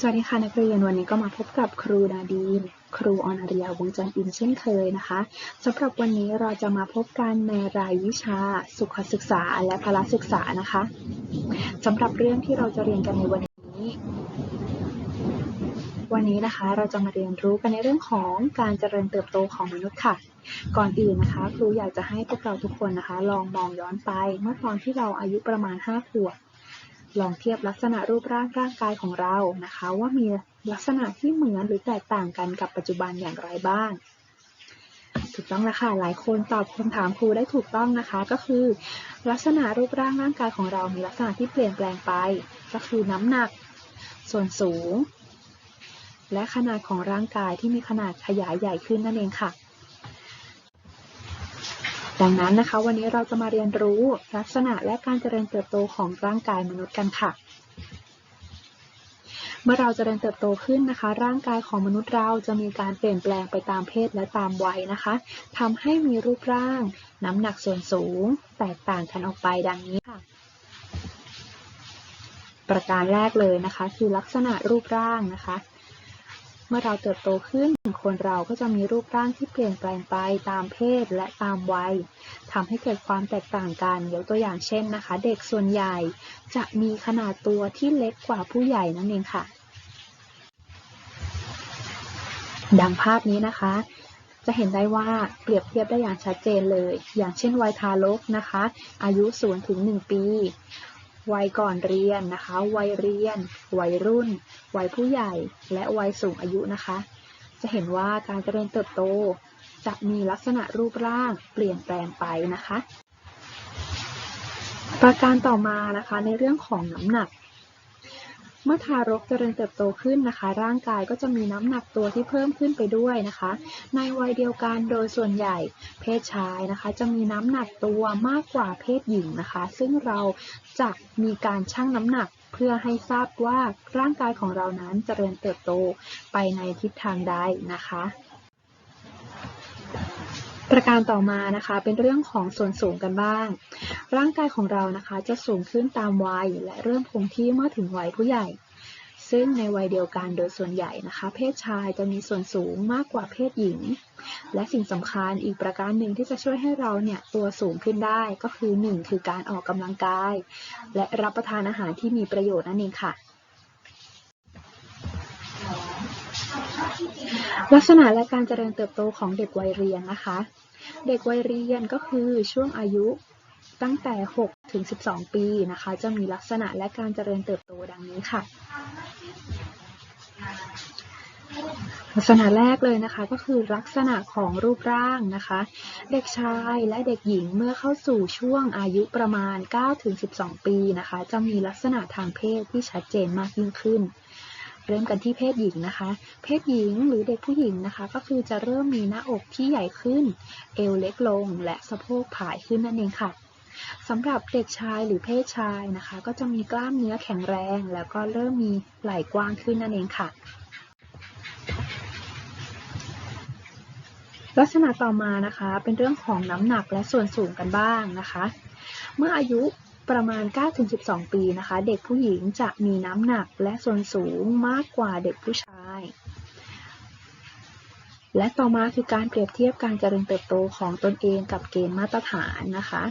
สวัสดีค่ะนักเรียนวันนี้ก็มาพบกับครูดาดีนครูออนอาริยาวงจันทร์อินเช่นเคยนะคะสำหรับวันนี้เราจะมาพบกันในรายวิชา สุขศึกษาและพละศึกษานะคะสำหรับเรื่องที่เราจะเรียนกันในวันนี้ วันนี้นะคะเราจะมาเรียนรู้กันในเรื่องของการเจริญเติบโตของมนุษย์ค่ะ ก่อนอื่นนะคะ ครูอยากจะให้พวกเราทุกคนนะคะ ลองมองย้อนไปเมื่อตอนที่เราอายุประมาณ5ขวบ ลองเทียบลักษณะรูปร่างร่างกายของเรานะคะ ว่ามีลักษณะที่เหมือนหรือแตกต่างกันกับปัจจุบันอย่างไรบ้าง ถูกต้องแล้วค่ะหลายคนตอบคำถามครูได้ถูกต้องนะคะ ก็คือ ลักษณะรูปร่างร่างกายของเรามีลักษณะที่เปลี่ยนแปลงไป ก็คือน้ำหนัก ส่วนสูง และขนาดของร่างกายที่มีขนาดขยายใหญ่ขึ้นนั่นเองค่ะ ดังนั้นนะคะ วันนี้เราจะมาเรียนรู้ลักษณะและการเจริญเติบโตของร่างกายมนุษย์กันค่ะ เมื่อเราเจริญเติบโตขึ้นนะคะ ร่างกายของมนุษย์เราจะมีการเปลี่ยนแปลงไปตามเพศและตามวัยนะคะทำให้มีรูปร่าง น้ำหนักส่วนสูง แตกต่างกันออกไปดังนี้ค่ะ ประการแรกเลยนะคะ คือลักษณะรูปร่างนะคะ เมื่อเราเติบโตขึ้น คนเราก็จะมีรูปร่างที่เปลี่ยนแปลงไปตามเพศและตามวัยทำให้เกิดความแตกต่างกันยกตัวอย่างเช่นนะคะ เด็กส่วนใหญ่จะมีขนาดตัวที่เล็กกว่าผู้ใหญ่นั่นเองค่ะ ดังภาพนี้นะคะ จะเห็นได้ว่าเปรียบเทียบได้อย่างชัดเจนเลย อย่างเช่นวัยทารกนะคะ อายุ0ถึง1ปี วัยก่อนเรียนนะคะ วัยเรียน วัยรุ่น วัยผู้ใหญ่ และวัยสูงอายุนะคะ จะเห็นว่าการเจริญเติบโต จะมีลักษณะรูปร่างเปลี่ยนแปลงไปนะคะ ประการต่อมานะคะในเรื่องของน้ำหนัก มื่อทารกเจริญเติบโตขึ้นนะคะ ร่างกายก็จะมีน้ำหนักตัวที่เพิ่มขึ้นไปด้วยนะคะ ในวัยเดียวกันโดยส่วนใหญ่เพศชายนะคะ จะมีน้ำหนักตัวมากกว่าเพศหญิงนะคะ ซึ่งเราจะมีการชั่งน้ำหนักเพื่อให้ทราบว่าร่างกายของเรานั้นเจริญเติบโตไปในทิศทางใดนะคะ ประการต่อมานะคะเป็นเรื่องของส่วนสูงกันบ้าง ร่างกายของเรานะคะจะสูงขึ้นตามวัยและเริ่มคงที่เมื่อถึงวัยผู้ใหญ่ ซึ่งในวัยเดียวกันโดยส่วนใหญ่นะคะ เพศชายจะมีส่วนสูงมากกว่าเพศหญิง และสิ่งสำคัญอีกประการหนึ่งที่จะช่วยให้เราเนี่ยตัวสูงขึ้นได้ก็คือ 1 คือการออกกำลังกาย และรับประทานอาหารที่มีประโยชน์นั่นเองค่ะ ลักษณะและการเจริญเติบโตของเด็กวัยเรียนนะคะ เด็กวัยเรียนก็คือช่วงอายุตั้งแต่ 6 ถึง 12 ปีนะคะ จะมีลักษณะและการเจริญเติบโตดังนี้ค่ะ ลักษณะแรกเลยนะคะก็คือลักษณะของรูปร่างนะคะ เด็กชายและเด็กหญิงเมื่อเข้าสู่ช่วงอายุประมาณ 9 ถึง 12 ปีนะคะ จะมีลักษณะทางเพศที่ชัดเจนมากยิ่งขึ้น เริ่มกันที่เพศหญิงนะคะ เพศหญิงหรือเด็กผู้หญิงนะคะ ก็คือจะเริ่มมีหน้าอกที่ใหญ่ขึ้น เอวเล็กลง และสะโพกผายขึ้นนั่นเองค่ะสำหรับเด็กชายหรือเพศชายนะคะ ก็จะมีกล้ามเนื้อแข็งแรง แล้วก็เริ่มมีไหล่กว้างขึ้นนั่นเองค่ะ ลักษณะต่อมานะคะเป็นเรื่องของน้ำหนักและส่วนสูงกันบ้างนะคะ เมื่ออายุ ประมาณ 9-12 ปีนะคะ เด็กผู้หญิงจะมีน้ำหนักและส่วนสูงมากกว่าเด็กผู้ชาย และต่อมาคือการเปรียบเทียบการเจริญเติบโตของตนเองกับเกณฑ์มาตรฐานนะคะ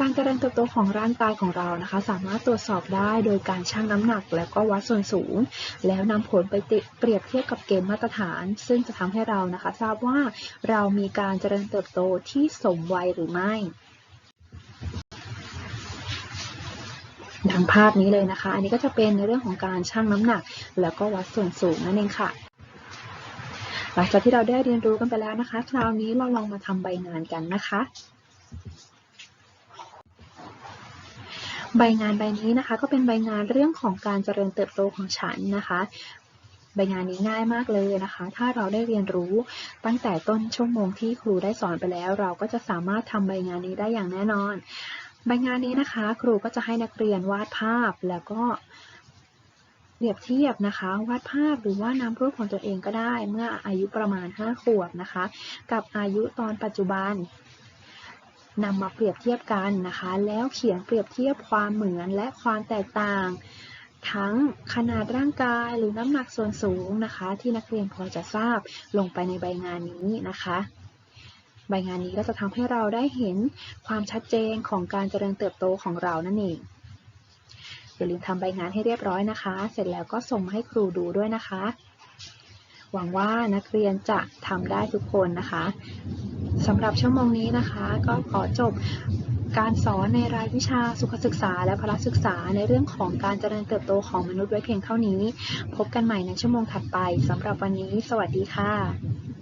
การเจริญเติบโตของร่างกายของเรานะคะ สามารถตรวจสอบได้โดยการชั่งน้ำหนักแล้วก็วัดส่วนสูง แล้วนำผลไปเปรียบเทียบกับเกณฑ์มาตรฐาน ซึ่งจะทำให้เรานะคะ ทราบว่าเรามีการเจริญเติบโตที่สมวัยหรือไม่ ดังภาพนี้เลยนะคะ อันนี้ก็จะเป็นในเรื่องของการชั่งน้ำหนัก แล้วก็วัดส่วนสูงนั่นเองค่ะ หลังจากที่เราได้เรียนรู้กันไปแล้วนะคะ คราวนี้เราลองมาทำใบงานกันนะคะ ใบงานใบนี้นะคะ ก็เป็นใบงานเรื่องของการเจริญเติบโตของฉันนะคะใบงานนี้ง่ายมากเลยนะคะ ถ้าเราได้เรียนรู้ตั้งแต่ต้นชั่วโมงที่ครูได้สอนไปแล้ว เราก็จะสามารถทำใบงานนี้ได้อย่างแน่นอน ใบงานนี้นะคะ ครูก็จะให้นักเรียนวาดภาพแล้วก็เปรียบเทียบนะคะ วาดภาพหรือว่านำรูปของตัวเองก็ได้ เมื่ออายุประมาณ 5 ขวบนะคะ กับอายุตอนปัจจุบันนำมาเปรียบเทียบกันนะคะ แล้วเขียนเปรียบเทียบความเหมือนและความแตกต่าง ทั้งขนาดร่างกายหรือน้ำหนักส่วนสูงนะคะ ที่นักเรียนพอจะทราบลงไปในใบงานนี้นะคะ ใบงานนี้ก็จะทำให้เราได้เห็นความชัดเจนของการเจริญเติบโตของเรานั่นเองอย่าลืมทำใบงานให้เรียบร้อยนะคะ เสร็จแล้วก็ส่งมาให้ครูดูด้วยนะคะ หวังว่านักเรียนจะทำได้ทุกคนนะคะสำหรับชั่วโมงนี้นะคะ ก็ขอจบการสอนในรายวิชาสุขศึกษาและพละศึกษาในเรื่องของการเจริญเติบโตของมนุษย์ไว้เพียงเท่านี้ พบกันใหม่ในชั่วโมงถัดไปสำหรับวันนี้ สวัสดีค่ะ